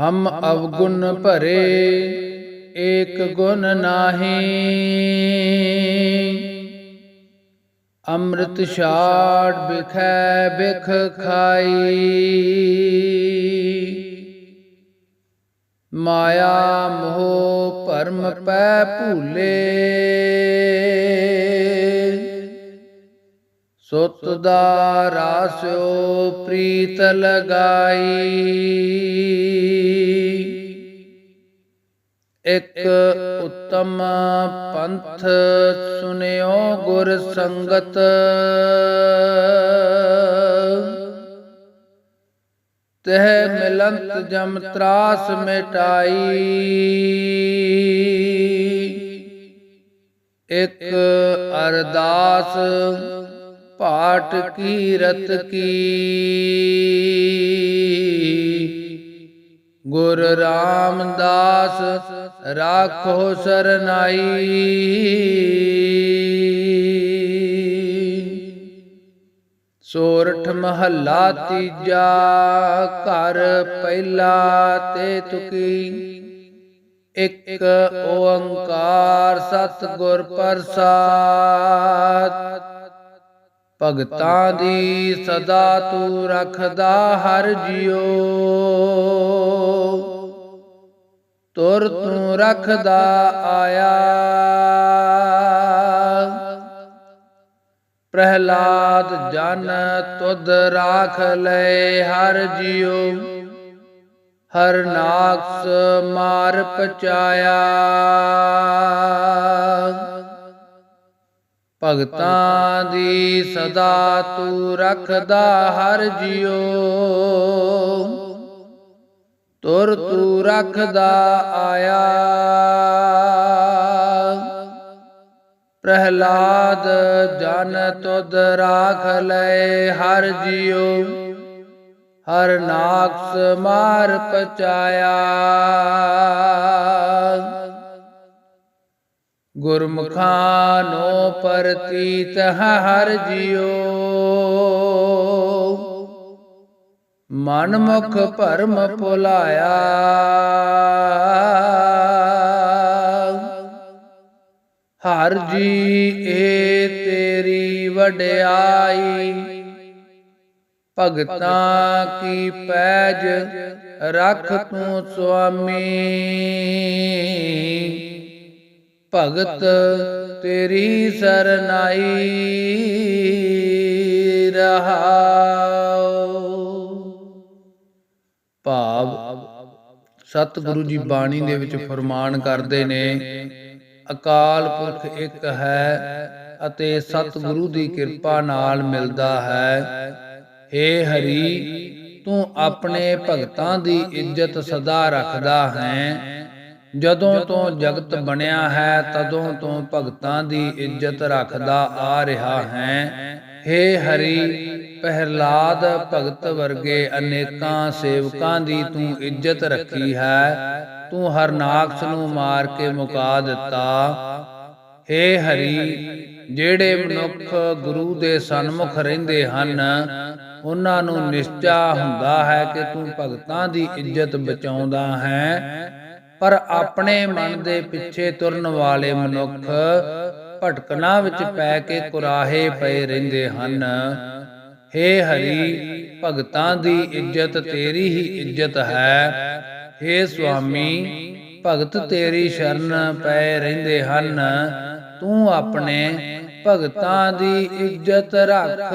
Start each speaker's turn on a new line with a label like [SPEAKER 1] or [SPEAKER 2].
[SPEAKER 1] ਹਮ ਅਵਗੁਣ ਭਰੇ, ਏਕ ਗੁਣ ਨਾਹੀ। ਅੰਮ੍ਰਿਤ ਛਾੜ ਬਿਖੈ ਬਿਖ ਖਾਈ। ਮਾਇਆ ਮੋਹ ਭਰਮ ਪੈ ਭੂਲੇ। ਸੁਤ ਦਾ ਰਾਸਿਓ ਪ੍ਰੀਤ ਲਗਾਈ। ਇਕ ਉਤਮ ਪੰਥ ਸੁਨਿਓ ਗੁਰ ਸੰਗਤ। ਤਹ ਮਿਲੰਤ ਜਮ ਤਰਾਸ ਮਿਟਾਈ। ਇਕ ਅਰਦਾਸ ਪਾਟ ਕੀਰਤ ਕੀ। ਗੁਰ ਰਾਮਦਾਸ ਰਾਖੋ ਸਰਨਾਈ। ਸੋਰਠ ਮਹੱਲਾ ਤੀਜਾ ਘਰ ਪਹਿਲਾ ਤੇ ਤੁਕੀ। ਇੱਕ ਓੰਕਾਰ ਸਤਿਗੁਰ ਪ੍ਰਸਾਦ। ਭਗਤਾਂ ਦੀ ਸਦਾ ਤੂੰ ਰੱਖਦਾ ਹਰ ਜਿਉ। ਤੁਰ ਤੂੰ ਰੱਖਦਾ ਆਇਆ। ਪ੍ਰਹਿਲਾਦ ਜਨ ਤੁਧ ਰਾਖ ਲੈ ਹਰ ਜਿਉ। ਹਰ ਨਾਕਸ ਮਾਰ ਪਚਾਇਆ। ਭਗਤਾਂ ਦੀ ਸਦਾ ਤੂੰ ਰੱਖਦਾ ਹਰ ਜਿਉ। ਤੁਰ ਤੂੰ ਰੱਖਦਾ ਆਇਆ। ਪ੍ਰਹਲਾਦ, ਜਨ ਤੁਧ ਰਾਖ ਲੈ ਹਰ ਜਿਉ। ਹਰ ਨਾਕਸ ਮਾਰ ਪਚਾਇਆ। ਗੁਰਮੁਖਾਂ ਨੋ ਪ੍ਰਤੀਤ ਹੈ ਹਰ ਜਿਉ। ਮਨ ਮੁਖ ਭਰਮ ਭੁਲਾਇਆ। ਹਰ ਜੀ ਏ ਤੇਰੀ ਵਡਿਆਈ। ਭਗਤਾਂ ਕੀ ਪੈਜ ਰੱਖ ਤੂੰ ਸੁਆਮੀ। ਭਗਤ ਤੇਰੀ ਸਰਨਾਈ ਰਹਾਉ। ਭਾਵ ਸਤਿਗੁਰੂ ਜੀ ਬਾਣੀ ਦੇ ਵਿੱਚ ਫਰਮਾਨ ਕਰਦੇ ਨੇ, ਅਕਾਲ ਪੁਰਖ ਇੱਕ ਹੈ ਅਤੇ ਸਤਿਗੁਰੂ ਦੀ ਕਿਰਪਾ ਨਾਲ ਮਿਲਦਾ ਹੈ। ਏ ਹਰੀ, ਤੂੰ ਆਪਣੇ ਭਗਤਾਂ ਦੀ ਇੱਜ਼ਤ ਸਦਾ ਰੱਖਦਾ ਹੈ। ਜਦੋਂ ਤੋਂ ਜਗਤ ਬਣਿਆ ਹੈ ਤਦੋਂ ਤੋਂ ਭਗਤਾਂ ਦੀ ਇੱਜ਼ਤ ਰੱਖਦਾ ਆ ਰਿਹਾ ਹੈ। ਹੇ। ਹਰੀ ਪਹਿਲਾਦ ਭਗਤ ਵਰਗੇ ਅਨੇਕਾਂ ਸੇਵਕਾਂ ਦੀ ਤੂੰ ਇੱਜ਼ਤ ਰੱਖੀ ਹੈ। ਤੂੰ ਹਰਨਾਕਸ ਨੂੰ ਮਾਰ ਕੇ ਮੁਕਾ ਦਿੱਤਾ। ਹੇ ਹਰੀ ਜਿਹੜੇ ਮਨੁੱਖ ਗੁਰੂ ਦੇ ਸਨਮੁਖ ਰਹਿੰਦੇ ਹਨ ਉਹਨਾਂ ਨੂੰ ਨਿਸ਼ਚਾ ਹੁੰਦਾ ਹੈ ਕਿ ਤੂੰ ਭਗਤਾਂ ਦੀ ਇੱਜ਼ਤ ਬਚਾਉਂਦਾ ਹੈ। ਪਰ ਆਪਣੇ ਮਨ ਦੇ ਪਿੱਛੇ ਤੁਰਨ ਵਾਲੇ ਮਨੁੱਖ ਭਟਕਣਾ ਵਿੱਚ ਪੈ ਕੇ ਕੁਰਾਹੇ ਪਏ ਰਹਿੰਦੇ ਹਨ। ਹੇ ਹਰੀ, ਭਗਤਾਂ ਦੀ ਇੱਜ਼ਤ ਤੇਰੀ ਹੀ ਇੱਜ਼ਤ ਹੈ। ਹੇ ਸੁਆਮੀ, ਭਗਤ ਤੇਰੀ ਸ਼ਰਨ ਪਏ ਰਹਿੰਦੇ ਹਨ। ਤੂੰ ਆਪਣੇ ਭਗਤਾਂ ਦੀ ਇੱਜ਼ਤ ਰੱਖ।